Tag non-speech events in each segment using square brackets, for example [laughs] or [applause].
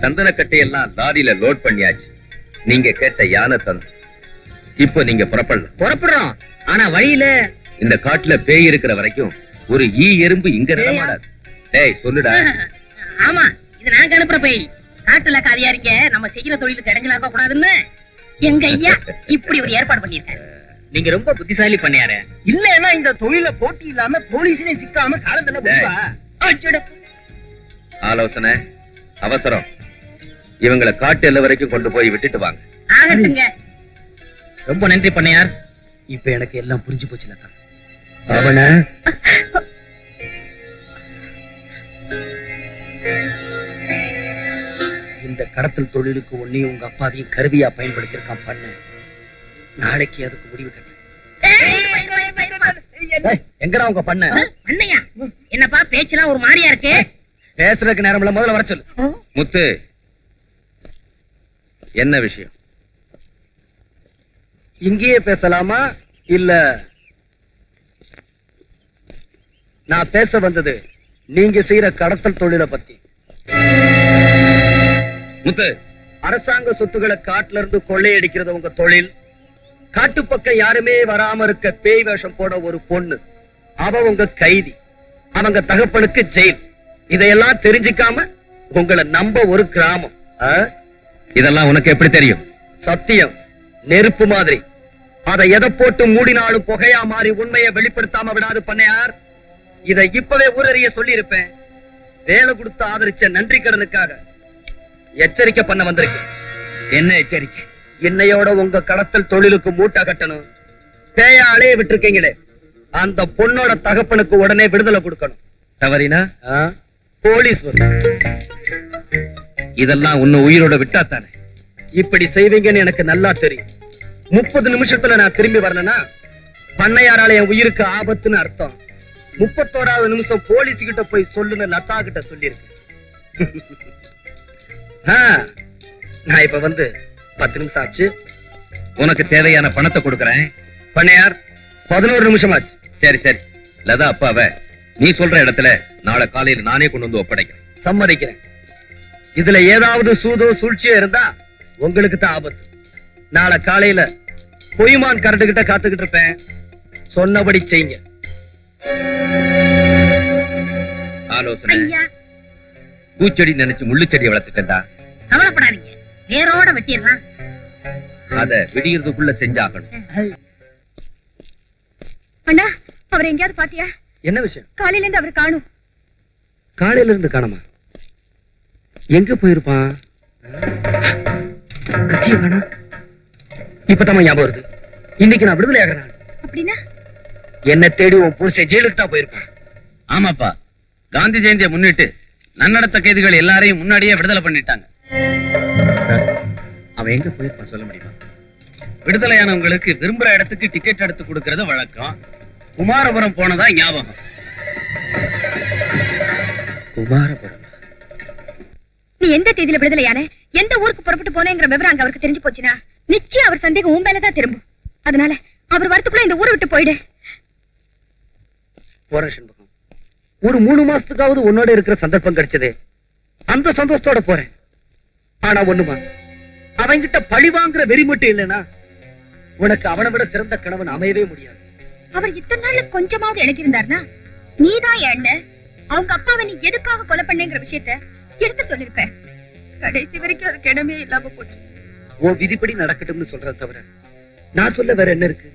சந்தன கட்டையெல்லாம் லாரியில லோட் பண்ணியாச்சு. நீங்க கேட்ட யானை தந்து இப்போ நீங்க புறப்படலாம். புறப்படுறோம். ஆனா வழியில இந்த காட்டுல பேய் இருக்கிற வரைக்கும் ஒரு ஈ எறும்பு இங்க நடமாடாது. டேய் சொல்லுடா. [laughs] ஆமா இது நாங்க அனுப்புற போய். காட்டுல காரியாரிங்க நம்ம செய்யற தொழிலுக்கு இடைஞ்சலாக்க கூடாதுன்னு. எங்க ஐயா [laughs] இப்படி ஒரு ஏற்பாடு பண்ணிருக்காரு [laughs] நீங்க ரொம்ப புத்திசாலி பண்ணியாரு. இல்லன்னா இந்த தொழில போட்டி இல்லாம போலீஸ்லயும் சிக்காம காலத்துல. ஆலோசனை அவசரம். இவங்களை காட்டு எல்லை வரைக்கும் கொண்டு போய் விட்டுட்டு வாங்க. ஆகட்டுங்க. ரொம்ப நன்றி பண்ணையார். இப்ப எனக்கு எல்லாம் புரிஞ்சு போச்சு லதா. அவன இந்த கடத்தல் தொழிலுக்கு உன்னையும் உங்க அப்பாவையும் கருவியா பயன்படுத்தியிருக்கான் பண்ண. நாளைக்கு அதுக்கு முடிவு கட்டு. எங்கடா உங்க பண்ண? அண்ணையா என்னப்பா பேச்செல்லாம் ஒரு மாதிரியா இருக்கு? பேசுறதுக்கு நேரம் இல்ல முதல்ல வர சொல்லு. முத்து என்ன விஷயம்? இங்கேயே பேசலாமா? இல்ல நான் பேச வந்தது நீங்க செய்யற கடத்தல் தொழிலை பத்தி. முத்து அரசாங்க சொத்துக்களை காட்டுல இருந்து கொள்ளையடிக்கிறது உங்க தொழில். காட்டு பக்கம் யாருமே வராம இருக்க பேய் வேஷம் போட ஒரு பொண்ணு. அவ உங்க கைதி. அவங்க தகப்பனுக்கு ஜெயில். இதையெல்லாம் தெரிஞ்சுக்காம உங்களை நம்ப ஒரு கிராமம். இதெல்லாம் உனக்கு எப்படி தெரியும்? சத்தியம். நெருப்பு மாதிரி. அதை எதை போட்டு மூடினாலும் புகையா மாறி உண்மையை வெளிப்படுத்தாம விடாது பண்ணையார். இதை இப்பவே ஊரறிய சொல்லி இருப்பேன் வேலை கொடுத்து ஆதரிச்ச நன்றி கடனுக்காக. எச்சரிக்கை பண்ண வந்திருக்கேன் என்ன எச்சரிக்கை? இன்னையோட உங்க கடத்தல் தொழிலுக்கு மூட்டை கட்டணும். பேய அலைய விட்டுருக்கீங்களே. அந்த பொண்ணோட தகப்பனுக்கு உடனே விடுதலை கொடுக்கணும். தவறினா? போலீஸ் இதெல்லாம் உன்னை உயிரோட விட்டா தானே இப்படி செய்வீங்கன்னு எனக்கு நல்லா தெரியும். முப்பது நிமிஷத்துல நான் திரும்பி வரலனா பண்ணையாரால என் உயிருக்கு ஆபத்துன்னு அர்த்தம். முப்பத்தோராவது நிமிஷம் போலீஸ் கிட்ட போய் சொல்லுன்னு லதா கிட்ட சொல்லியிருக்கேன். [laughs] நான் இப்ப வந்து பத்து நிமிஷம் ஆச்சு. உனக்கு தேவையான பணத்தை கொடுக்கறேன். பண்ணையார் பதினோரு நிமிஷம் ஆச்சு. சரி சரி. லதா அப்பாவ நீ சொல்ற இடத்துல நாளை காலையில நானே கொண்டு வந்து ஒப்படைக்கிறேன். சம்மதிக்கிறேன். இதுல ஏதாவது சூதோ சூழ்ச்சியோ இருந்தா உங்களுக்கு தான் ஆபத்து. நாளை காலையில பொய்மான் கரண்டு கிட்ட காத்துக்கிட்டு இருப்பேன். சொன்னபடி செய்யுங்க. ஆலோசனை. பூச்செடி நினைச்சு முள்ளு செடி வளர்த்துட்டா கவலைப்படாதீங்க. வேரோட வெட்டிடலாம். அத விடியறதுக்குள்ள செஞ்சாகணும். அண்ணா அவர் எங்கேயாவது பாத்தியா? என்ன விஷயம்? காலையில இருந்து அவர் காணும். காலையில இருந்து காணமா? எங்க போயிருப்பான் கட்சிய காணா இப்பதான் ஞாபகம் வருது. இன்னைக்கு நான் விடுதலை ஆகிறேன் அப்படின்னா? என்ன தேடி உன் புருஷன் ஜெயிலுக்கு தான் போயிருப்பான். ஆமாப்பா. காந்தி ஜெயந்தியை முன்னிட்டு நன்னடத்த கைதிகள் எல்லாரையும் முன்னாடியே விடுதலை பண்ணிட்டாங்க. அவன் எங்க போயிருப்பான் சொல்ல முடியுமா? விடுதலையானவங்களுக்கு விரும்புற இடத்துக்கு டிக்கெட் எடுத்து கொடுக்கறது வழக்கம். குமாரபுரம் போனதா ஞாபகம். குமாரபுரம். நீ எந்த தேதியில விடுதலையான எந்த ஊருக்கு புறப்பட்டு போனேங்கிற விவரம் அங்க அவருக்கு தெரிஞ்சு போச்சுன்னா நிச்சயம் அவர் சந்தேகம் உன் மேலதான் திரும்பும். அதனால அவர் வரத்துக்குள்ள இந்த ஊரை விட்டு போயிடு. போறேன் ஒரு மூணு மாசத்துக்காவது உன்னோட இருக்கிற சந்தர்ப்பம் கிடைச்சதே. அந்த சந்தோஷத்தோட போறேன். ஆனா ஒண்ணுமா? அவன்கிட்ட பழி வாங்குற வெறி மட்டும் இல்லைனா உனக்கு அவனை விட சிறந்த கணவன் அமையவே முடியாது. அவர் இத்தனை நாள்ல கொஞ்சமாவது இழக்கிருந்தாருன்னா நீதான் எண்ண அவங்க அப்பாவை நீ எதுக்காக கொலை பண்ணேங்கிற விஷயத்த எடுத்து சொல்லிருப்ப கடைசி வரைக்கும் அதுக்கு இடமே இல்லாம போச்சு. உன் விதிப்படி நடக்கட்டும்னு சொல்றத தவிர நான் சொல்ல வேற என்ன இருக்கு?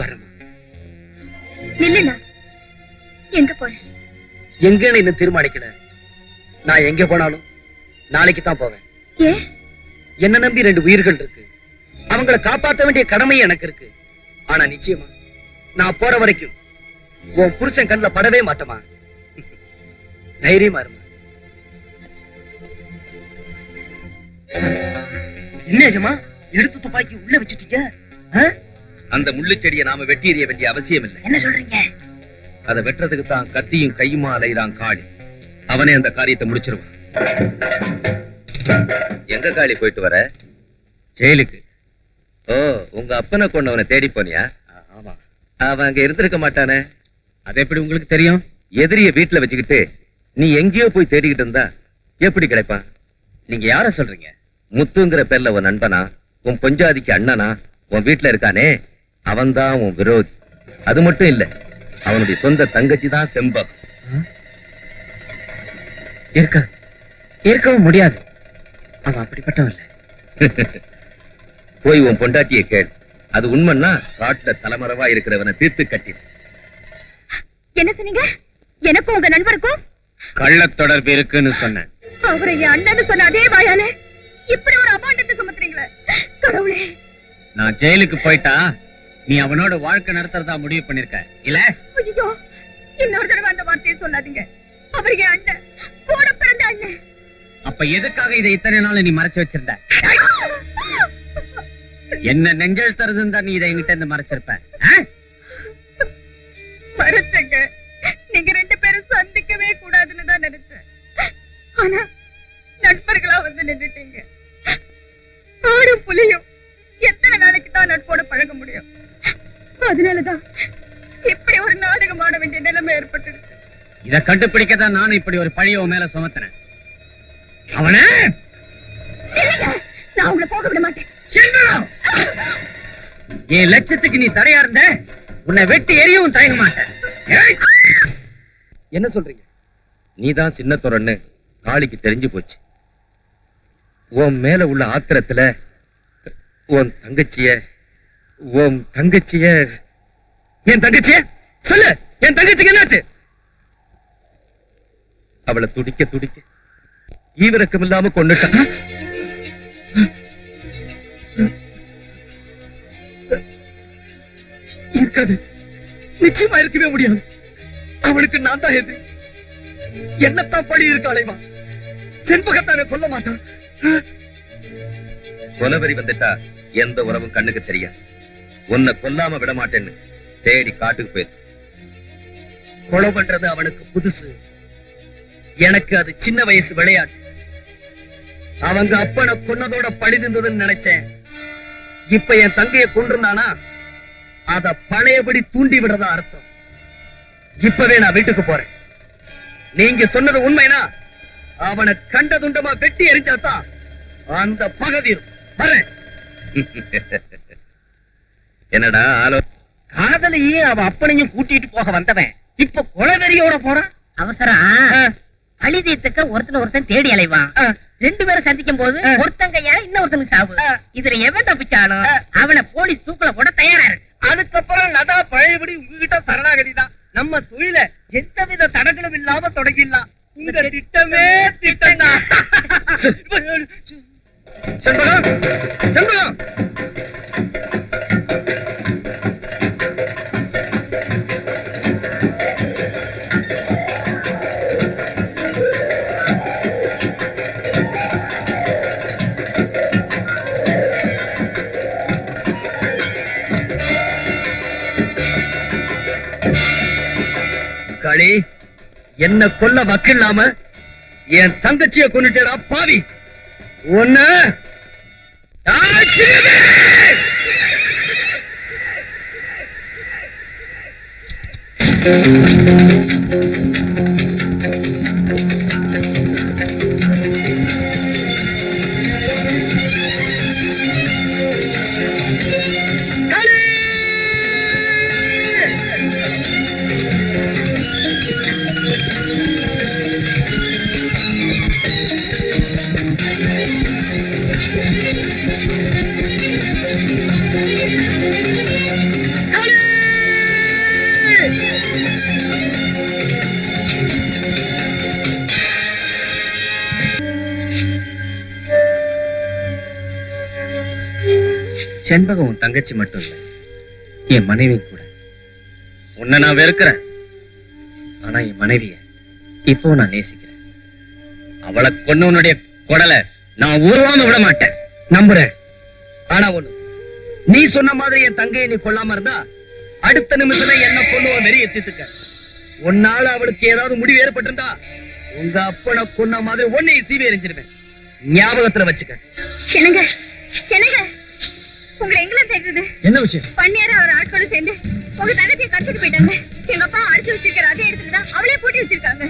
வரமா. நில்லுண்ணா. எங்க போற? எங்கன்னு இன்னும் தீர்மானிக்கல? நான் எங்க போனாலும் நாளைக்கு தான் போவேன். ஏ? என்ன நம்பி ரெண்டு உயிர்கள் இருக்கு. அவங்கள காப்பாத்த வேண்டிய கடமை எனக்கு இருக்கு. ஆனா நிச்சயமா நான் போற வரைக்கும் உன் புருஷன் கண்ணுல படவே மாட்டமா தைரியமா இருமா. என்னஜமா எடுத்து துப்பாக்கி உள்ள வச்சுட்டீங்க? அந்த முள்ளு செடியை நாம வெட்டி எறிய வேண்டிய அவசியம் இல்லை. என்ன சொல்றீங்க? அதை வெட்டுறதுக்கு தான் கத்தியும் கையுமா அலைகிறான் காளி. அவனே அந்த காரியத்தை முடிச்சிருவான். எங்க காளி போயிட்டு வர? ஜெயிலுக்கு. ஓ உங்க அப்பனை கொண்டவனை தேடி போனியா? ஆமா. அவன் அங்க இருந்திருக்க மாட்டானே? அது எப்படி உங்களுக்கு தெரியும்? எதிரிய வீட்டுல வச்சுக்கிட்டு நீ எங்கேயோ போய் தேடிக்கிட்டு இருந்தா எப்படி கிடைப்பான்? நீங்க யார சொல்றீங்க? முத்துங்கிற பேர்ல உன் நண்பனா? உன் பொஞ்சாதிக்கு அண்ணனா? உன் வீட்டுல இருக்கானே? அவன்தான் உன் விரோதி. அது மட்டும் இல்ல அவனுடைய சொந்த தங்கச்சி தான் செம்பம். இருக்க இருக்கவும் முடியாது. அவன் அப்படிப்பட்டவன் இல்ல. [laughs] போய் உன் பொண்டாட்டியை கேள். அது உண்மைன்னா காட்டுல தலைமறைவா இருக்கிறவனை தீர்த்து கட்டி என்ன சொன்னீங்க? எனக்கும் உங்க நண்பருக்கும்? கள்ள தொடர்பு இருக்குன்னு சொன்னேன். அவரை அண்ணன்னு சொன்ன அதே வாயால இப்படி ஒரு அபாண்டத்தை சுமத்துறீங்களே? கடவுளே. நான் ஜெயிலுக்கு போயிட்டா நீ அவனோட வாழ்க்கை நடத்துறதா முடிவு பண்ணிருக்க. இல்ல? ஐயோ இன்னொரு தடவை அந்த வார்த்தையை சொல்லாதீங்க. அவர் என் அண்ணன். கூட பிறந்த அண்ணன். அப்ப எதுக்காக இதை இத்தனை நாள் நீ மறைச்சு வச்சிருந்த? என்ன நெஞ்சல் தருதுன்னு நீ இதை என்கிட்ட இருந்து மறைச்சிருப்ப? மறைச்சங்க. நீங்க ரெண்டு பேரும் சந்திக்கவே கூடாதுன்னு தான் நினைச்சேன். ஆனா நண்பர்களா வந்து நின்னுட்டீங்க. ஆடும் புலியும் எத்தனை நாளைக்கு தான் நட்போட பழக முடியும்? அதனாலதான் இப்படி ஒரு நாடகம் ஆட வேண்டிய நிலைமை ஏற்பட்டுடுச்சு இத கண்டுபிடிக்க தான் நானும் இப்படி ஒரு பழிய மேல சுமத்தினேன் அவனே! நான் உங்களை போக விட மாட்டேன்! என் லட்சத்துக்கு நீ தடையா இருந்த உன்னை வெட்டி எரியவும் தயங்க மாட்டேன்! என்ன சொல்றீங்க? நீதான் சின்ன துறன்னு நாளைக்கு தெரிஞ்சு போச்சு. உன் மேல உள்ள ஆத்திரத்துல உன் தங்கச்சிய உன் தங்கச்சிய. என் தங்கச்சிய சொல்லு என் தங்கச்சிக்கு என்னாச்சு? அவளை துடிக்க துடிக்க ஈவிரக்கம் இல்லாம கொண்டுட்டான் இருக்காது. நிச்சயமா இருக்கவே முடியாது. அவளுக்கு நான் தான் எதிரி. என்னத்தான் பழி இருக்க அலைவா? செண்பகத்தான கொல்ல மாட்டான். கொலவெறி வந்துட்டா எந்த உறவும் கண்ணுக்கு தெரியாது. உன்னை கொல்லாம விட மாட்டேன்னு தேடி காட்டுக்கு போயிரு. கொலை பண்றது அவனுக்கு புதுசு. எனக்கு அது சின்ன வயசு விளையாட்டு. அவங்க அப்பனை கொன்னதோட பழிதிருந்ததுன்னு நினைச்சேன். இப்ப என் தங்கைய கொண்டிருந்தானா அத பழையபடி தூண்டி விடுறதா அர்த்தம். இப்பவே நான் வீட்டுக்கு போறேன். நீங்க சொன்னது உண்மைனா? அவனை கண்ட துண்டமா வெட்டி எரிஞ்சாதான் அந்த பகதீர் என்னடா ஆலோ காதலையே அவ அப்பனையும் கூட்டிட்டு போக வந்தவன். இப்ப கொலவெறியோட போறான் அவசரம் பழி தீர்த்துக்க ஒருத்தன் ஒருத்தன் தேடி அலைவான். ரெண்டு பேரும் சந்திக்கும் போது. ஒருத்தன் கையால இன்னொருத்தனுக்கு சாவு. இதுல எவன் தப்பிச்சாலும். அவனை போலீஸ் தூக்கல போட தயாரா இருக்கு அதுக்கப்புறம் லதா பழையபடி உங்ககிட்ட சரணாகதி தான் நம்ம தொழில எந்தவித தடங்களும் இல்லாம தொடங்கிடலாம். உங்க திட்டமே திட்டம் [laughs] செண்பகம் செண்பகம் களி என்ன கொல்ல வக்கில்லாம என் தங்கச்சிய கொண்டுட்டேடா பாவி. ஒண்ணு. செண்பகம் உன் தங்கச்சி மட்டும் இல்லை என் மனைவி கூட. உன்னை நான் வெறுக்கிறேன். ஆனா என் மனைவிய இப்போ நான் நேசிக்கிறேன். அவளை கொன்னவனுடைய குடலை நான் உருவாம விட மாட்டேன். நம்புறேன். ஆனா ஒண்ணு நீ சொன்ன மாதிரி என் தங்கையை நீ கொல்லாம இருந்தா அடுத்த நிமிஷத்துல என்ன கொல்லுவ வெறிய தீர்த்துக்க. உன்னால அவளுக்கு ஏதாவது முடிவு ஏற்பட்டிருந்தா உங்க அப்பனை கொன்ன மாதிரி உன்னை சீவி எறிஞ்சிருவேன் ஞாபகத்துல வச்சுக்க. என்னங்க? என்னங்க? உங்களை எங்களை தேடுறது? என்ன விஷயம்? பண்ணியார அவர் ஆட்களும் சேர்ந்து உங்க தங்கச்சியை கடத்திட்டு போயிட்டாங்க. எங்க அப்பா அடிச்சு வச்சிருக்கிற அதே இடத்துல தான் அவளே பூட்டி வச்சிருக்காங்க.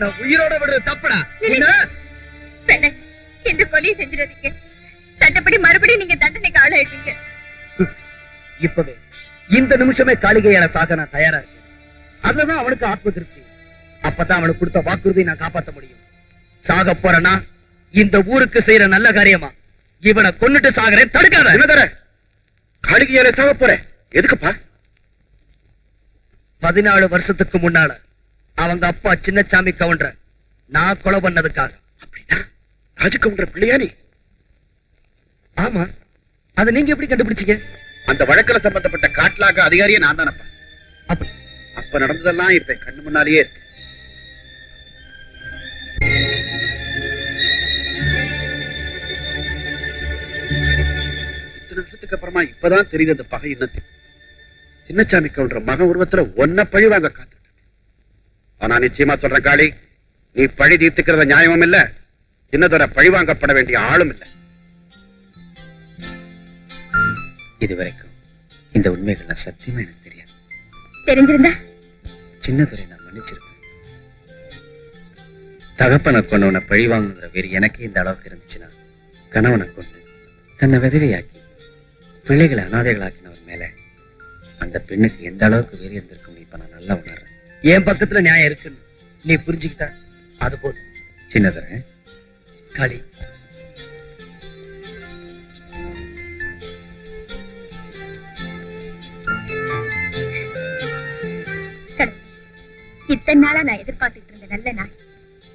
உன்னை உயிரோட விடுறது தப்புடா. இந்த கொலையை செஞ்சிடாதீங்க. சட்டப்படி மறுபடியும் நீங்க தண்டனைக்கு ஆளாயிட்டீங்க இப்பவே இந்த நிமிஷமே காளிகையால சாக நான் தயாரா இருக்கேன். அதுலதான் அவனுக்கு ஆத்ம திருப்தி. அப்பதான் அவனுக்கு கொடுத்த வாக்குறுதியை நான் காப்பாத்த முடியும். சாக போறேன்னா இந்த ஊருக்கு செய்யற நல்ல காரியமா? இவனை கொன்னுட்டு சாகறேன் தடுக்காத. என்னதர காளிகையால சாக போற எதுக்குப்பா? பதினாலு வருஷத்துக்கு முன்னால அவங்க அப்பா சின்னசாமி கவுண்டர நான் கொலை பண்ணதுக்காக. ராஜகவுண்டர் பிள்ளையா நீ? ஆமா. அதை நீங்க எப்படி கண்டுபிடிச்சீங்க? அந்த வழக்குல சம்பந்தப்பட்ட காட்லாக அதிகாரியே நான் தானப்பா. அப்ப- அப்ப நடந்ததெல்லாம் இப்ப கண்ணு முன்னாலேயே இருக்கு. இத்தனை வருஷத்துக்கு அப்புறமா இப்பதான் தெரியுது அந்த பகை என்னத்து சின்னசாமி கவுண்டர் மகன் உருவத்துல ஒன்ன பழி வாங்க காத்துட்டு ஆனா நிச்சயமா சொல்றேன் காளி நீ பழி தீர்த்துக்கிறத நியாயமும் இல்ல சின்னதொர பழி வாங்கப்பட வேண்டிய ஆளும் இல்ல. இதுவரைக்கும் இந்த உண்மைகள்லாம் சத்தியமா எனக்கு தெரியாது. தெரிஞ்சிருந்தா? சின்னதுரை நான் மன்னிச்சிருப்பேன். தகப்பனை கொண்டவனை பழி வாங்குங்கிற வெறி எனக்கே இந்த அளவுக்கு இருந்துச்சுன்னா கணவனை கொண்டு தன்னை விதவையாக்கி பிள்ளைகளை அனாதைகளாக்கினவர் மேல அந்த பெண்ணுக்கு எந்த அளவுக்கு வெறி இருந்திருக்கும் இப்ப நான் நல்லா உணர்றேன். என் பக்கத்துல நியாயம் இருக்குன்னு. நீ புரிஞ்சுக்கிட்ட? அது போதும். சின்னதுரை காளி. இத்தனை நாளா நான் எதிர்பார்த்துட்டு இருந்த நல்ல